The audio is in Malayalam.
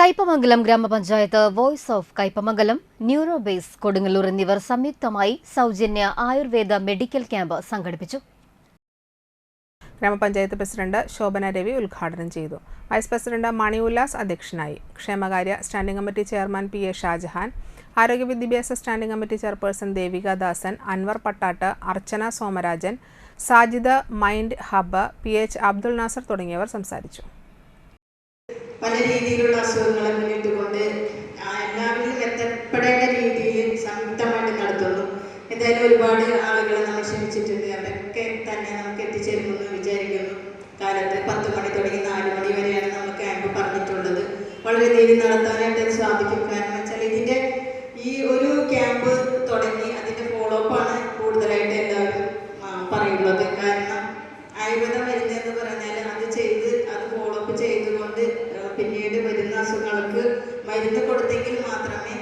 കയ്പമംഗലം ഗ്രാമപഞ്ചായത്ത് voice of Kaipamangalam neuro base Kodungallur എന്നിവർ സംയുക്തമായി സൗജന്യ ആയുർവേദ മെഡിക്കൽ ക്യാമ്പ് സംഘടിപ്പിച്ചു. ഗ്രാമപഞ്ചായത്ത് പ്രസിഡന്റ് ശോഭന രവി ഉദ്ഘാടനം ചെയ്തു. വൈസ് പ്രസിഡന്റ് മണി ഉല്ലാസ് അധ്യക്ഷനായി. ക്ഷേമകാര്യ standing committee chairman P A Shajahan ആരോഗ്യ വിദ്യാഭ്യാസ standing committee chairperson Devika Dasan Anvar Pattatt Archana Somarajan Sajid mind hub P H Abdul Nasar തുടങ്ങിയവർ സംസാരിച്ചു. പല രീതിയിലുള്ള അസുഖങ്ങളെ മുന്നിട്ടുകൊണ്ട് കൊണ്ട് എല്ലാവരും എത്തപ്പെടേണ്ട രീതിയിൽ സംയുക്തമായിട്ട് നടത്തുന്നു. എന്തായാലും ഒരുപാട് ആളുകളെ നമ്മൾ ക്ഷണിച്ചിട്ടുണ്ട്. അവരൊക്കെ തന്നെ നമുക്ക് എത്തിച്ചേരുമെന്ന് വിചാരിക്കുന്നു. കാലത്ത് പത്ത് മണി തുടങ്ങി നാല് മണി വരെയാണ് നമ്മൾ ക്യാമ്പ് പറഞ്ഞിട്ടുള്ളത്. വളരെ രീതിയിൽ നടത്താനായിട്ട് അത് സാധിക്കും. കാരണം വെച്ചാൽ ഇതിന്റെ ഈ ഒരു ക്യാമ്പ് തുടങ്ങി അതിന്റെ ഫോളോ അപ്പ് ആണ് കൂടുതലായിട്ട് എല്ലാവരും പറയുന്നത്. കാരണം ആയുർവേദം മരുന്ന് എന്ന് പറഞ്ഞാൽ അത് ചെയ്ത് അത് ഫോളോ അപ്പ് ചെയ്തുകൊണ്ട് പിന്നീട് വരുന്ന അസുഖങ്ങൾക്ക് മരുന്ന് കൊടുത്തെങ്കിൽ മാത്രമേ